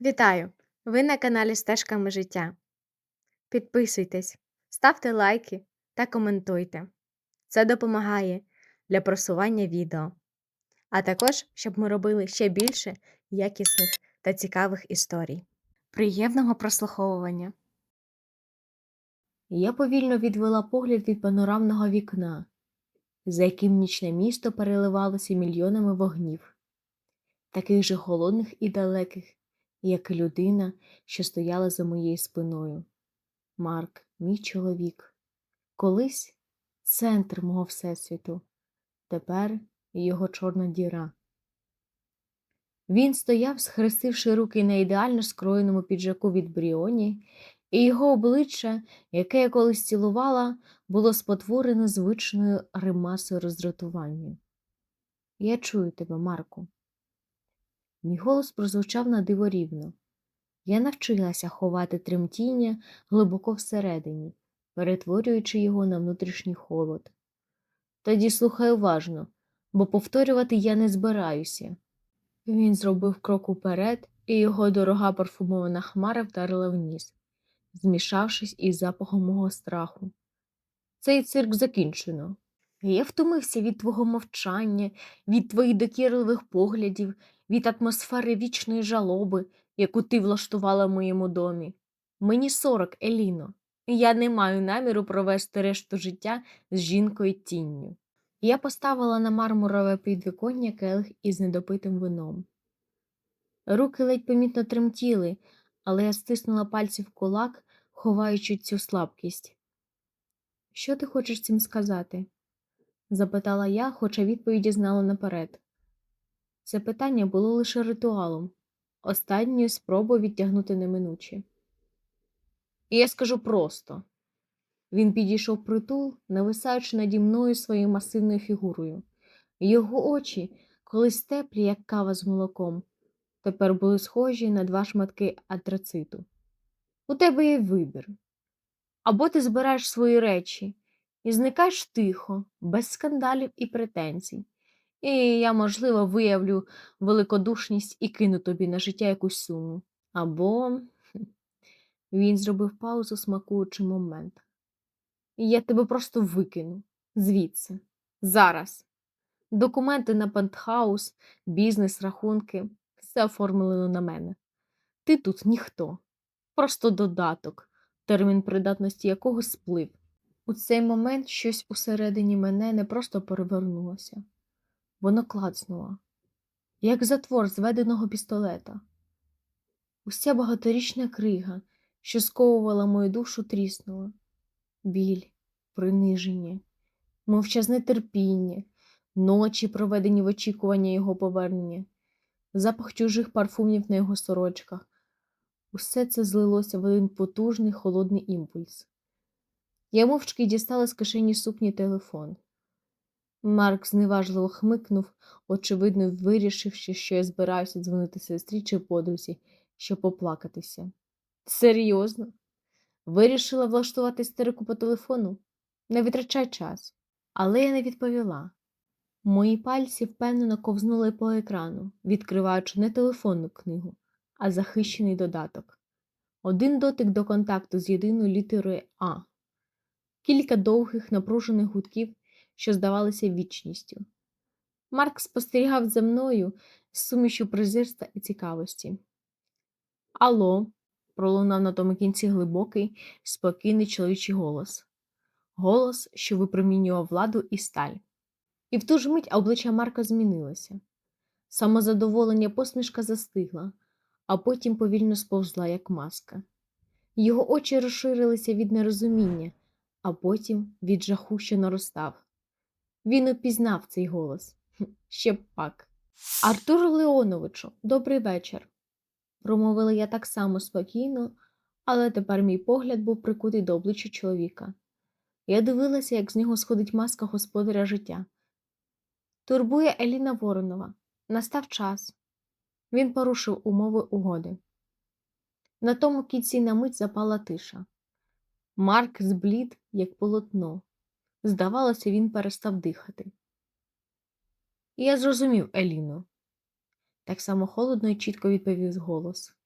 Вітаю! Ви на каналі Стежками життя. Підписуйтесь, ставте лайки та коментуйте. Це допомагає для просування відео, а також, щоб ми робили ще більше якісних та цікавих історій. Приємного прослуховування! Я повільно відвела погляд від панорамного вікна, за яким нічне місто переливалося мільйонами вогнів, таких же холодних і далеких, як і людина, що стояла за моєю спиною. Марк, мій чоловік, колись центр мого всесвіту, тепер його чорна діра. Він стояв, схрестивши руки на ідеально скроєному піджаку від Бріоні, і його обличчя, яке я колись цілувала, було спотворене звичною римасою роздратування. Я чую тебе, Марку. Мій голос прозвучав на диво рівно. Я навчилася ховати тремтіння глибоко всередині, перетворюючи його на внутрішній холод. Тоді слухай уважно, бо повторювати я не збираюся. Він зробив крок уперед, і його дорога парфумована хмара вдарила в ніс, змішавшись із запахом мого страху. Цей цирк закінчено. Я втомився від твого мовчання, від твоїх докірливих поглядів, від атмосфери вічної жалоби, яку ти влаштувала в моєму домі. Мені сорок, Еліно, і я не маю наміру провести решту життя з жінкою тінню. Я поставила на мармурове підвіконня келих із недопитим вином. Руки ледь помітно тремтіли, але я стиснула пальці в кулак, ховаючи цю слабкість. Що ти хочеш цим сказати? запитала я, хоча відповіді знала наперед. Це питання було лише ритуалом, останньою спробою відтягнути неминуче. І я скажу просто він підійшов притул, нависаючи наді мною своєю масивною фігурою. Його очі, колись теплі, як кава з молоком, тепер були схожі на два шматки антрациту. У тебе є вибір. Або ти збираєш свої речі і зникаєш тихо, без скандалів і претензій. І я, можливо, виявлю великодушність і кину тобі на життя якусь суму. Або він зробив паузу, смакуючи момент. Я тебе просто викину звідси, зараз. Документи на пентхаус, бізнес, рахунки все оформлено на мене. Ти тут ніхто, просто додаток, термін придатності якого сплив. У цей момент щось усередині мене не просто перевернулося, воно клацнуло, як затвор зведеного пістолета. Уся багаторічна крига, що сковувала мою душу, тріснула. Біль, приниження, мовчазне терпіння, ночі, проведені в очікування його повернення, запах чужих парфумів на його сорочках. Усе це злилося в один потужний холодний імпульс. Я мовчки дістала з кишені сукні телефон. Марк зневажливо хмикнув, очевидно, вирішивши, що я збираюся дзвонити сестрі чи подрузі, щоб поплакатися. Серйозно? Вирішила влаштувати істерику по телефону? Не витрачай час. Але я не відповіла. Мої пальці впевнено ковзнули по екрану, відкриваючи не телефонну книгу, а захищений додаток. Один дотик до контакту з єдиною літерою А, кілька довгих напружених гудків, що здавалися вічністю. Марк спостерігав за мною з сумішю презирства і цікавості. Алло, пролунав на тому кінці глибокий, спокійний чоловічий голос голос, що випромінював владу і сталь. І в ту ж мить обличчя Марка змінилося. Самозадоволення посмішка застигла, а потім повільно сповзла, як маска. Його очі розширилися від нерозуміння, а потім від жаху, що наростав. Він упізнав цей голос. Ще б пак. Артур Леоновичу, добрий вечір. Промовила я так само спокійно, але тепер мій погляд був прикутий до обличчя чоловіка. Я дивилася, як з нього сходить маска господаря життя. Турбує Еліна Воронова. Настав час. Він порушив умови угоди. На тому кінці на мить запала тиша. Марк зблід, як полотно. Здавалося, він перестав дихати. Я зрозумів Еліну. Так само холодно і чітко відповів голос.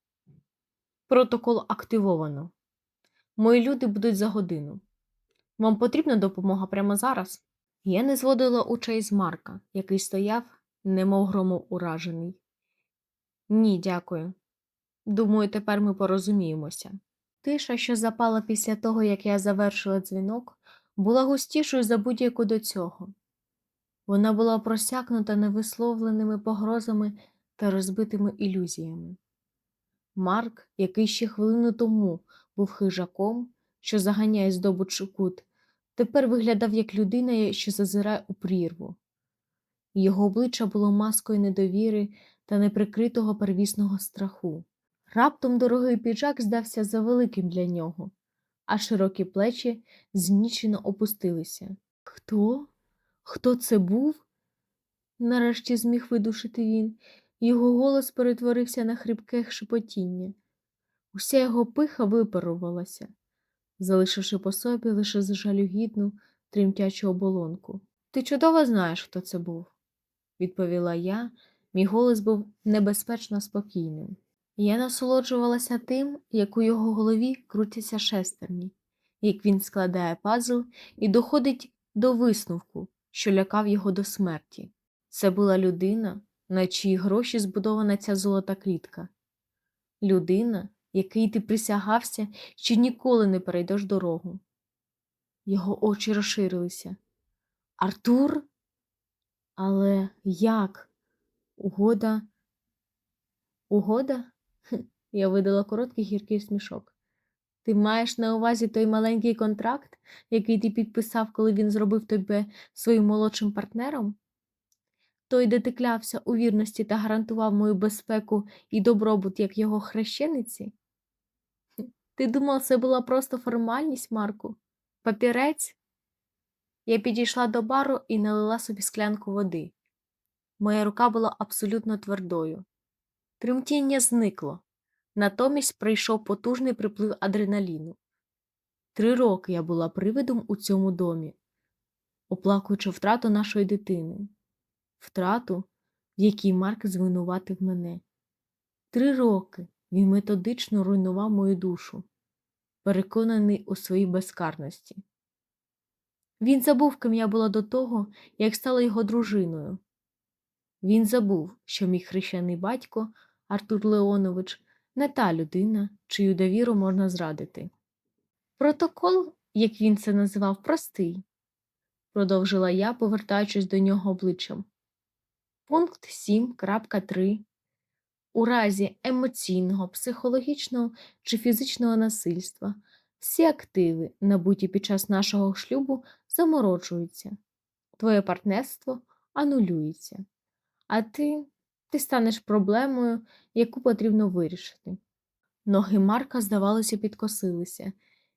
Протокол активовано. Мої люди будуть за годину. Вам потрібна допомога прямо зараз? Я не зводила очей з Марка, який стояв, немов громом уражений. Ні, дякую. Думаю, тепер ми порозуміємося. Тиша, що запала після того, як я завершила дзвінок, була густішою за будь-яку до цього. Вона була просякнута невисловленими погрозами та розбитими ілюзіями. Марк, який ще хвилину тому був хижаком, що заганяє здобуч у кут, тепер виглядав як людина, що зазирає у прірву. Його обличчя було маскою недовіри та неприкритого первісного страху. Раптом дорогий піджак здався завеликим для нього, а широкі плечі знічено опустилися. Хто? Хто це був? Нарешті зміг видушити він. Його голос перетворився на хрипке шепотіння. Уся його пиха випарувалася, залишивши по собі лише жалюгідну, тремтячу оболонку. Ти чудово знаєш, хто це був, відповіла я, мій голос був небезпечно спокійним. Я насолоджувалася тим, як у його голові крутяться шестерні, як він складає пазл і доходить до висновку, що лякав його до смерті. Це була людина, на чиї гроші збудована ця золота клітка. Людина, який ти присягався, що ніколи не перейдеш дорогу. Його очі розширилися. Артур? Але як? Угода? Угода? Я видала короткий гіркий смішок. Ти маєш на увазі той маленький контракт, який ти підписав, коли він зробив тебе своїм молодшим партнером? Той, де ти клявся у вірності та гарантував мою безпеку і добробут як його хрещениці? Ти думав, це була просто формальність, Марку? Папірець? Я підійшла до бару і налила собі склянку води. Моя рука була абсолютно твердою. Тремтіння зникло. Натомість прийшов потужний приплив адреналіну. Три роки я була привидом у цьому домі, оплакуючи втрату нашої дитини, втрату, в якій Марк звинуватив мене. Три роки він методично руйнував мою душу, переконаний у своїй безкарності. Він забув, ким я була до того, як стала його дружиною. Він забув, що мій хрещений батько Артур Леонович не та людина, чию довіру можна зрадити. Протокол, як він це називав, простий, продовжила я, повертаючись до нього обличчям. Пункт 7.3. У разі емоційного, психологічного чи фізичного насильства всі активи, набуті під час нашого шлюбу, заморочуються. Твоє партнерство анулюється. А ти, ти станеш проблемою, яку потрібно вирішити. Ноги Марка, здавалося, підкосилися,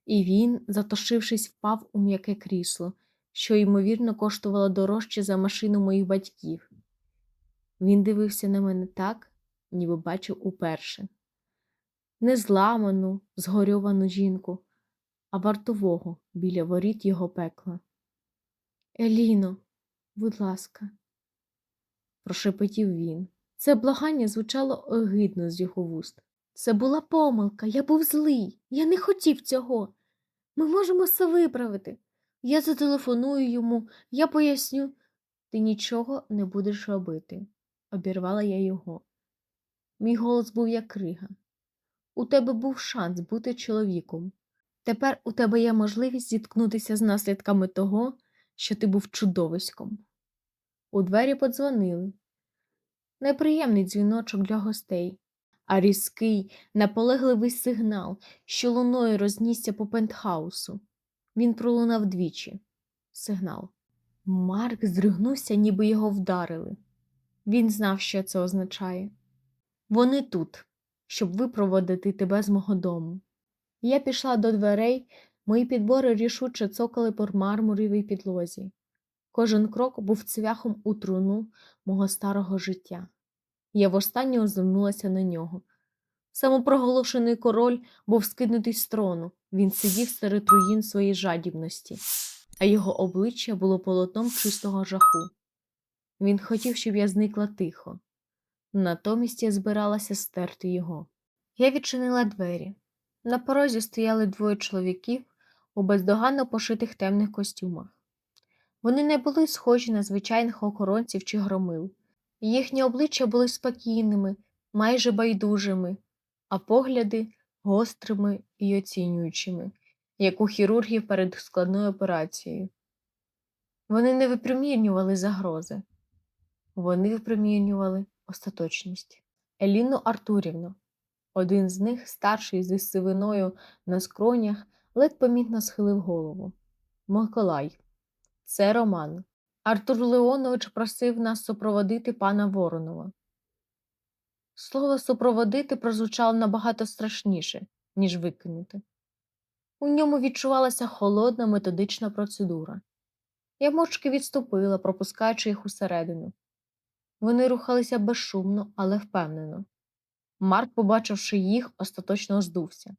і він, затошившись, впав у м'яке крісло, що, ймовірно, коштувало дорожче за машину моїх батьків. Він дивився на мене так, ніби бачив уперше. Не зламану, згорьовану жінку, а вартового біля воріт його пекла. Еліно, будь ласка, прошепотів він. Це благання звучало огидно з його вуст. Це була помилка, я був злий, я не хотів цього. Ми можемо все виправити. Я зателефоную йому, я поясню. Ти нічого не будеш робити, обірвала я його. Мій голос був як крига. У тебе був шанс бути чоловіком. Тепер у тебе є можливість зіткнутися з наслідками того, що ти був чудовиськом. У двері подзвонили. Неприємний дзвіночок для гостей, а різкий, наполегливий сигнал, що луною рознісся по пентхаусу. Він пролунав двічі. Сигнал. Марк здригнувся, ніби його вдарили. Він знав, що це означає. Вони тут, щоб випроводити тебе з мого дому. Я пішла до дверей, мої підбори рішуче цокали по мармуровій підлозі. Кожен крок був цвяхом у труну мого старого життя. Я востаннє озирнулася на нього. Самопроголошений король був скинутий з трону, він сидів серед руїн своєї жадібності, а його обличчя було полотном чистого жаху. Він хотів, щоб я зникла тихо. Натомість я збиралася стерти його. Я відчинила двері. На порозі стояли двоє чоловіків у бездоганно пошитих темних костюмах. Вони не були схожі на звичайних охоронців чи громил. Їхні обличчя були спокійними, майже байдужими, а погляди гострими і оцінюючими, як у хірургів перед складною операцією. Вони не випромінювали загрози, вони випромінювали остаточність. Еліну Артурівну. Один з них, старший зі сивиною на скронях, ледь помітно схилив голову. Миколай. Це Роман. Артур Леонович просив нас супроводити пана Воронова. Слово супроводити прозвучало набагато страшніше, ніж викинути. У ньому відчувалася холодна методична процедура. Я мовчки відступила, пропускаючи їх усередину. Вони рухалися безшумно, але впевнено. Марк, побачивши їх, остаточно здувся.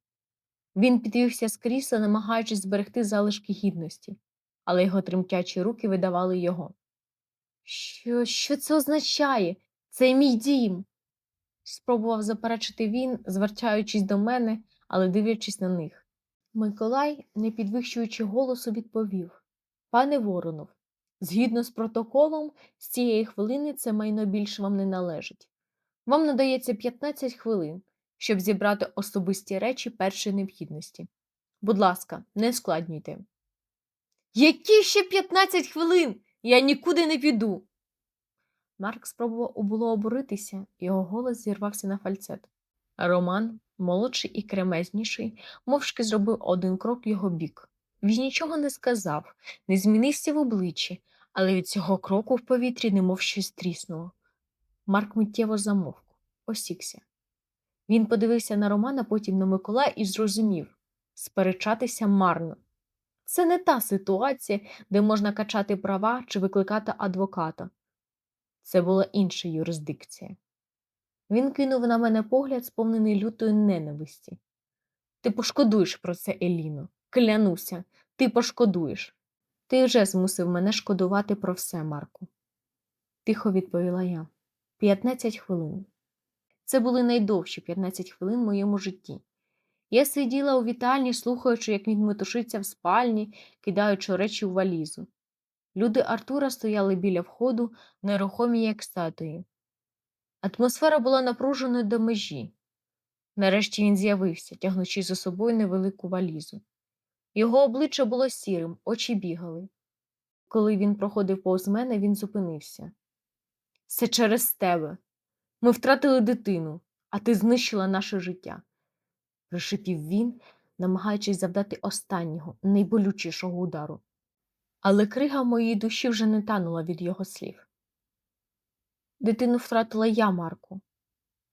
Він підвівся з крісла, намагаючись зберегти залишки гідності, але його тремтячі руки видавали його. Що, що це означає? Це мій дім. спробував заперечити він, звертаючись до мене, але дивлячись на них. Миколай, не підвищуючи голосу, відповів Пане Воронов, згідно з протоколом, з цієї хвилини це майно більше вам не належить. Вам надається 15 хвилин, щоб зібрати особисті речі першої необхідності. Будь ласка, не складнюйте. Які ще 15 хвилин? Я нікуди не піду. Марк спробував було обуритися, його голос зірвався на фальцет. Роман, молодший і кремезніший, мовчки зробив один крок в його бік. Він нічого не сказав, не змінився в обличчі, але від цього кроку в повітрі немов щось тріснуло. Марк миттєво замовк, осікся. Він подивився на Романа, потім на Миколая і зрозумів сперечатися марно. Це не та ситуація, де можна качати права чи викликати адвоката. Це була інша юрисдикція. Він кинув на мене погляд, сповнений лютої ненависті. Ти пошкодуєш про це, Еліно. Клянуся, ти пошкодуєш. Ти вже змусив мене шкодувати про все, Марку. Тихо відповіла я. 15 хвилин. Це були найдовші 15 хвилин в моєму житті. Я сиділа у вітальні, слухаючи, як він метушиться в спальні, кидаючи речі в валізу. Люди Артура стояли біля входу, нерухомі, як статуї. Атмосфера була напруженою до межі. Нарешті він з'явився, тягнучи за собою невелику валізу. Його обличчя було сірим, очі бігали. Коли він проходив повз мене, він зупинився. Це через тебе. Ми втратили дитину, а ти знищила наше життя, прошипів він, намагаючись завдати останнього, найболючішого удару. Але крига моїй душі вже не танула від його слів. Дитину втратила я, Марку,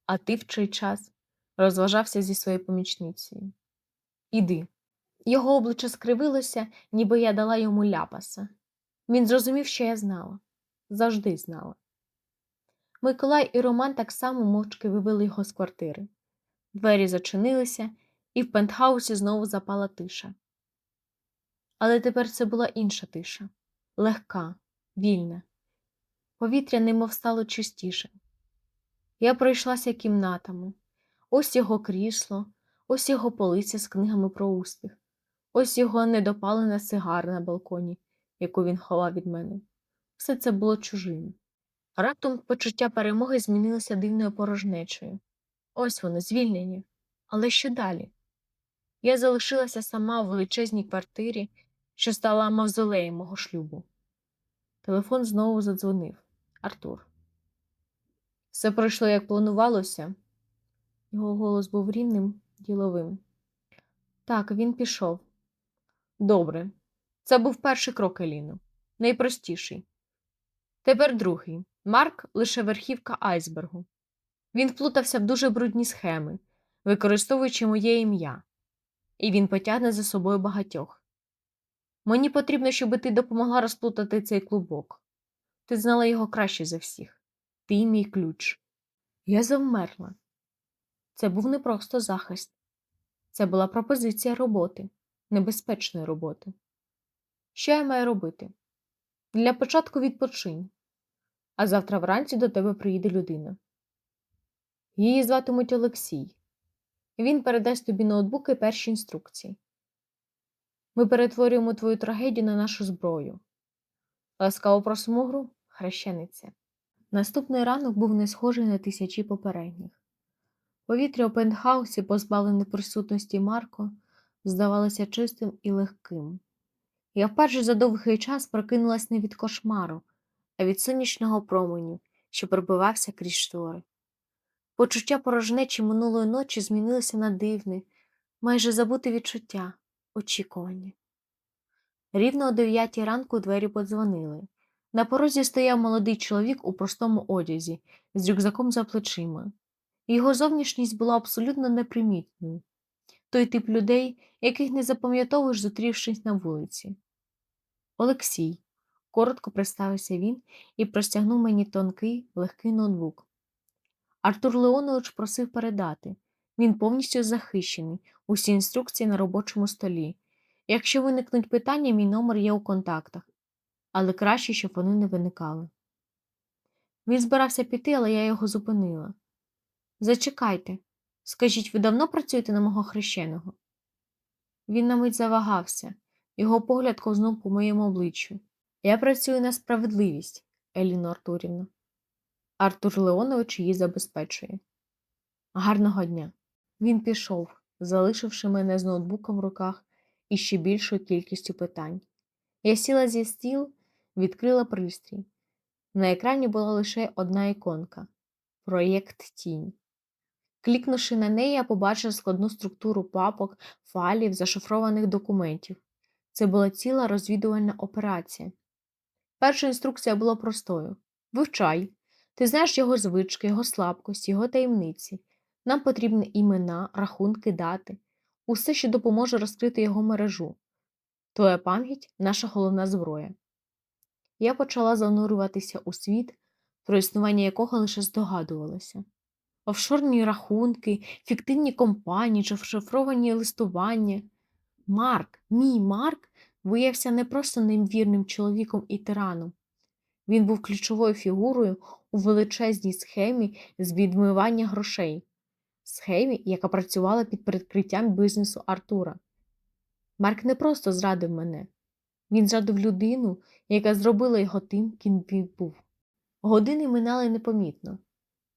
а ти в цей час розважався зі своєю помічницею. Іди. Його обличчя скривилося, ніби я дала йому ляпаса. Він зрозумів, що я знала, завжди знала. Миколай і Роман так само мовчки вивели його з квартири. Двері зачинилися, і в пентхаусі знову запала тиша. Але тепер це була інша тиша легка, вільна. Повітря немов стало чистіше. Я пройшлася кімнатами. Ось його крісло, ось його полиця з книгами про успіх, ось його недопалена сигара на балконі, яку він ховав від мене. Все це було чужим. Раптом почуття перемоги змінилося дивною порожнечою. Ось воно, звільнення. Але що далі? Я залишилася сама в величезній квартирі, що стала мавзолеєм мого шлюбу. Телефон знову задзвонив. Артур. Все пройшло, як планувалося. Його голос був рівним, діловим. Так, він пішов. Добре. Це був перший крок Еліно. Найпростіший. Тепер другий. Марк лише верхівка айсбергу. Він вплутався в дуже брудні схеми, використовуючи моє ім'я, і він потягне за собою багатьох. Мені потрібно, щоб ти допомогла розплутати цей клубок. Ти знала його краще за всіх. Ти мій ключ. Я завмерла. Це був не просто захист, це була пропозиція роботи, небезпечної роботи. Що я маю робити? Для початку відпочинь, а завтра вранці до тебе приїде людина. Її зватимуть Олексій. Він передасть тобі ноутбук і перші інструкції. Ми перетворюємо твою трагедію на нашу зброю. Ласкаво просимо гру, хрещениця. Наступний ранок був не схожий на тисячі попередніх. Повітря у пентхаусі, позбавлене присутності Марко, здавалося чистим і легким. Я вперше за довгий час прокинулась не від кошмару, а від сонячного променю, що пробивався крізь штори. Почуття порожнечі минулої ночі змінилося на дивне, майже забуте відчуття, очікування. Рівно о дев'ятій ранку двері подзвонили. На порозі стояв молодий чоловік у простому одязі, з рюкзаком за плечима. Його зовнішність була абсолютно непримітною. Той тип людей, яких не запам'ятовуєш, зустрівшись на вулиці. Олексій, коротко представився він і простягнув мені тонкий, легкий ноутбук. Артур Леонович просив передати. Він повністю захищений, усі інструкції на робочому столі. Якщо виникнуть питання, мій номер є у контактах, але краще, щоб вони не виникали. Він збирався піти, але я його зупинила. Зачекайте, скажіть, ви давно працюєте на мого хрещеного? Він на мить завагався, його погляд ковзнув по моєму обличчю. Я працюю на справедливість, Еліно Артурівна. Артур Леонович її забезпечує. Гарного дня. Він пішов, залишивши мене з ноутбуком в руках і ще більшою кількістю питань. Я сіла зі стіл, відкрила пристрій. На екрані була лише одна іконка проєкт Тінь. Клікнувши на неї, я побачила складну структуру папок, файлів, зашифрованих документів. Це була ціла розвідувальна операція. Перша інструкція була простою: вивчай. Ти знаєш його звички, його слабкості, його таємниці. Нам потрібні імена, рахунки, дати, усе, що допоможе розкрити його мережу. Твоя пам'ять наша головна зброя. Я почала занурюватися у світ, про існування якого лише здогадувалася. Офшорні рахунки, фіктивні компанії чи шифровані листування. Марк, мій Марк, виявився не просто неймовірним чоловіком і тираном. Він був ключовою фігурою у величезній схемі з відмивання грошей, схемі, яка працювала під прикриттям бізнесу Артура. Марк не просто зрадив мене, він зрадив людину, яка зробила його тим, ким він був. Години минали непомітно.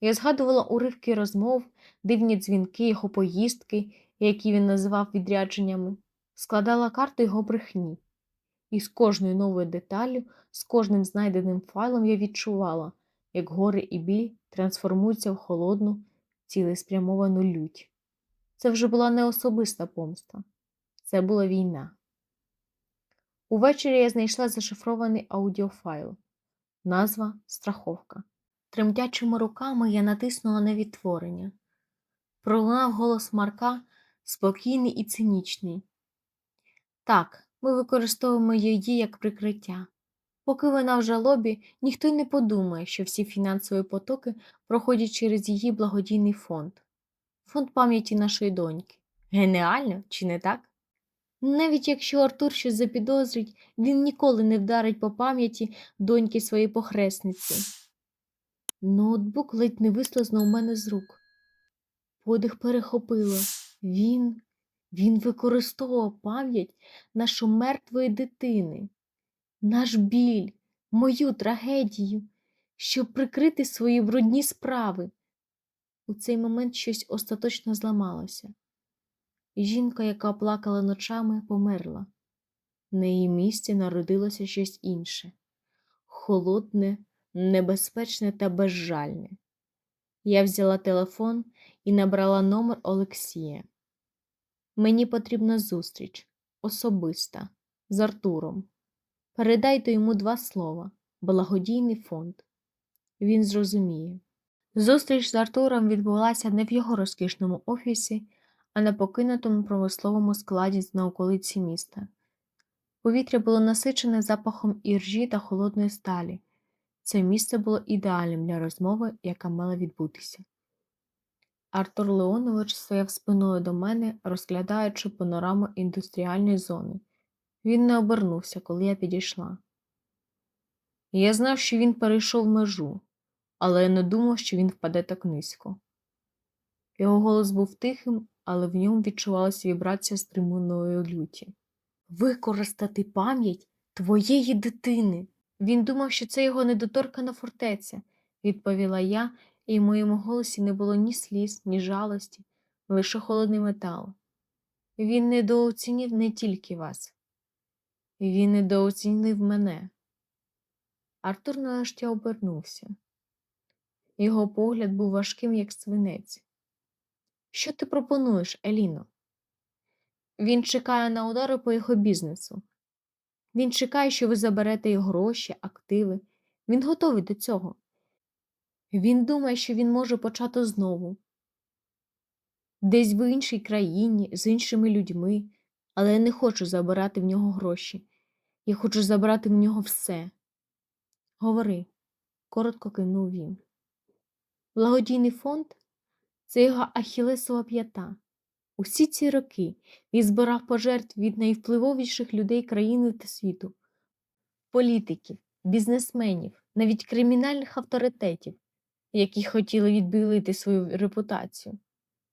Я згадувала уривки розмов, дивні дзвінки, його поїздки, які він називав відрядженнями, складала карту його брехні. І з кожною новою деталлю, з кожним знайденим файлом я відчувала, як горе і біль трансформуються в холодну, цілеспрямовану лють. Це вже була не особиста помста, це була війна. Увечері я знайшла зашифрований аудіофайл, назва Страховка. Тремтячими руками я натиснула на відтворення. Пролунав голос Марка, спокійний і цинічний. Так, ми використовуємо її як прикриття. Поки вона в жалобі, ніхто й не подумає, що всі фінансові потоки проходять через її благодійний фонд фонд пам'яті нашої доньки. Геніально, чи не так? Навіть якщо Артур щось запідозрить, він ніколи не вдарить по пам'яті доньки своєї похресниці. Ноутбук ледь не вислизнув у мене з рук. Подих перехопило. Він, він використовував пам'ять нашої мертвої дитини, наш біль, мою трагедію, щоб прикрити свої брудні справи. У цей момент щось остаточно зламалося. Жінка, яка плакала ночами, померла. На її місці народилося щось інше холодне, небезпечне та безжальне. Я взяла телефон і набрала номер Олексія. Мені потрібна зустріч особиста з Артуром. Передайте йому два слова благодійний фонд. Він зрозуміє. Зустріч з Артуром відбулася не в його розкішному офісі, а на покинутому промисловому складі на околиці міста. Повітря було насичене запахом іржі та холодної сталі. Це місце було ідеальним для розмови, яка мала відбутися. Артур Леонович стояв спиною до мене, розглядаючи панораму індустріальної зони. Він не обернувся, коли я підійшла. Я знав, що він перейшов межу, але я не думав, що він впаде так низько. Його голос був тихим але в ньому відчувалася вібрація стриманої люті. Використати пам'ять твоєї дитини. Він думав, що це його недоторкана фортеця, відповіла я, і в моєму голосі не було ні сліз, ні жалості, лише холодний метал. Він недооцінив не тільки вас, він недооцінив мене. Артур нарешті обернувся. Його погляд був важким, як свинець. Що ти пропонуєш, Еліно? Він чекає на удари по його бізнесу. Він чекає, що ви заберете його гроші, активи. Він готовий до цього. Він думає, що він може почати знову. Десь в іншій країні, з іншими людьми, але я не хочу забирати в нього гроші. Я хочу забрати в нього все. Говори, коротко кинув він. Благодійний фонд це його ахілесова п'ята. Усі ці роки він збирав пожертв від найвпливовіших людей країни та світу, політиків, бізнесменів, навіть кримінальних авторитетів, які хотіли відбілити свою репутацію.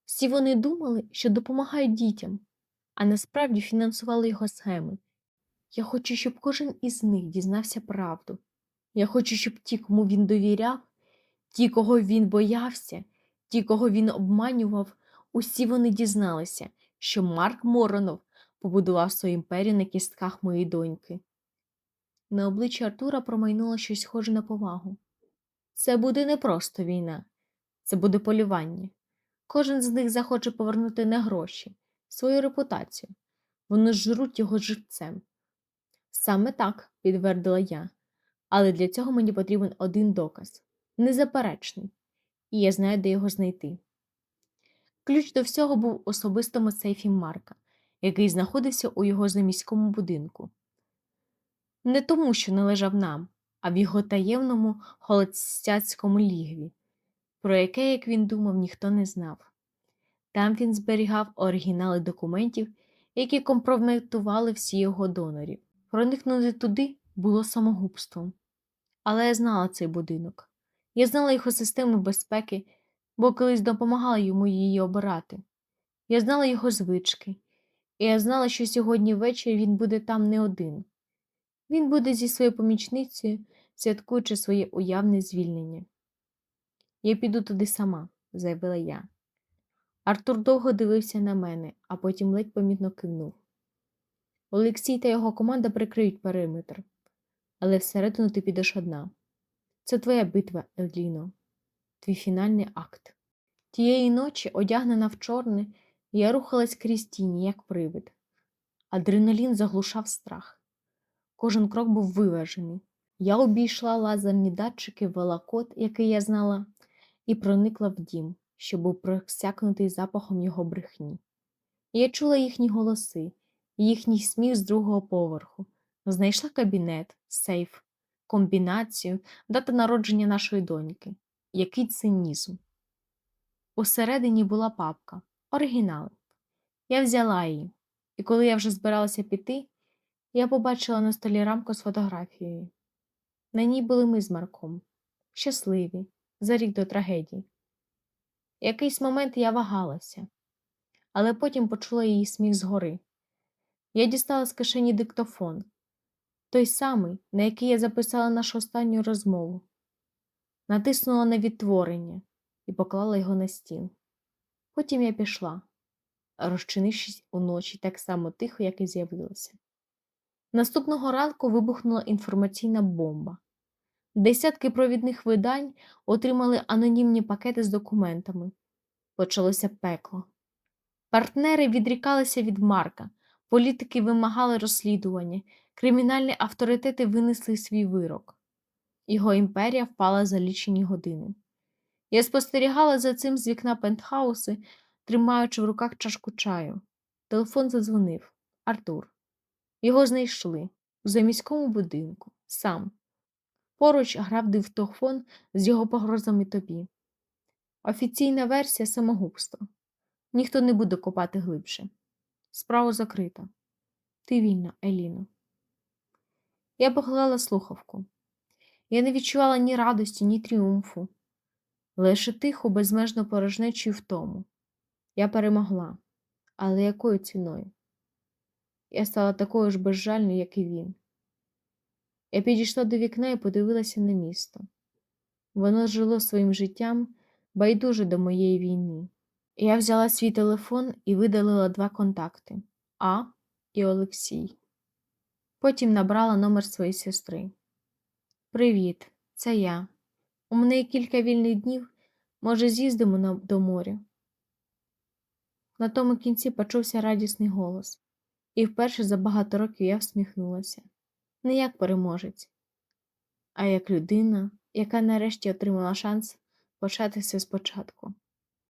Всі вони думали, що допомагають дітям, а насправді фінансували його схеми. Я хочу, щоб кожен із них дізнався правду. Я хочу, щоб ті, кому він довіряв, ті, кого він боявся, ті, кого він обманював, усі вони дізналися, що Марк Моронов побудував свою імперію на кістках моєї доньки. На обличчі Артура промайнуло щось схоже на повагу. Це буде не просто війна, це буде полювання. Кожен з них захоче повернути не гроші, свою репутацію. Вони жруть його живцем. Саме так, підтвердила я, але для цього мені потрібен один доказ незаперечний, і я знаю, де його знайти. Ключ до всього був у особистому сейфі Марка, який знаходився у його заміському будинку. Не тому, що належав нам, а в його таємному холостяцькому лігві, про яке, як він думав, ніхто не знав. Там він зберігав оригінали документів, які компрометували всі його донорів. Проникнути туди було самогубством. Але я знала цей будинок. Я знала його систему безпеки, бо колись допомагала йому її обирати. Я знала його звички, і я знала, що сьогодні ввечері він буде там не один. Він буде зі своєю помічницею, святкуючи своє уявне звільнення. Я піду туди сама, заявила я. Артур довго дивився на мене, а потім ледь помітно кивнув. Олексій та його команда прикриють периметр, але всередину ти підеш одна. Це твоя битва, Еліно, твій фінальний акт. Тієї ночі, одягнена в чорне, я рухалась крізь тіні, як привид. Адреналін заглушав страх. Кожен крок був виважений. Я обійшла лазерні датчики, вела код, який я знала, і проникла в дім, що був просякнутий запахом його брехні. Я чула їхні голоси, їхній сміх з другого поверху, знайшла кабінет, сейф, комбінацію, дата народження нашої доньки. Який цинізм. Усередині була папка, оригінали. Я взяла її, і коли я вже збиралася піти, я побачила на столі рамку з фотографією. На ній були ми з Марком, щасливі, за рік до трагедії. Якийсь момент я вагалася, але потім почула її сміх згори. Я дістала з кишені диктофон, той самий, на який я записала нашу останню розмову, натиснула на відтворення і поклала його на стіл. Потім я пішла, розчинившись уночі так само тихо, як і з'явилася. Наступного ранку вибухнула інформаційна бомба. Десятки провідних видань отримали анонімні пакети з документами. Почалося пекло. Партнери відрікалися від Марка, політики вимагали розслідування, кримінальні авторитети винесли свій вирок. Його імперія впала за лічені години. Я спостерігала за цим з вікна пентхауси, тримаючи в руках чашку чаю. Телефон задзвонив. Артур. Його знайшли у заміському будинку, сам. Поруч грав диктофон з його погрозами тобі. Офіційна версія самогубства. Ніхто не буде копати глибше. Справа закрита. Ти вільна, Еліно. Я поклала слухавку. Я не відчувала ні радості, ні тріумфу, лише тиху, безмежну порожнечу й втому. Я перемогла. Але якою ціною? Я стала такою ж безжальною, як і він. Я підійшла до вікна і подивилася на місто. Воно жило своїм життям байдуже до моєї війни. Я взяла свій телефон і видалила два контакти А і Олексій. Потім набрала номер своєї сестри. Привіт, це я. У мене є кілька вільних днів, може, з'їздимо до моря. На тому кінці почувся радісний голос, і вперше за багато років я всміхнулася. Не як переможець, а як людина, яка нарешті отримала шанс початися спочатку.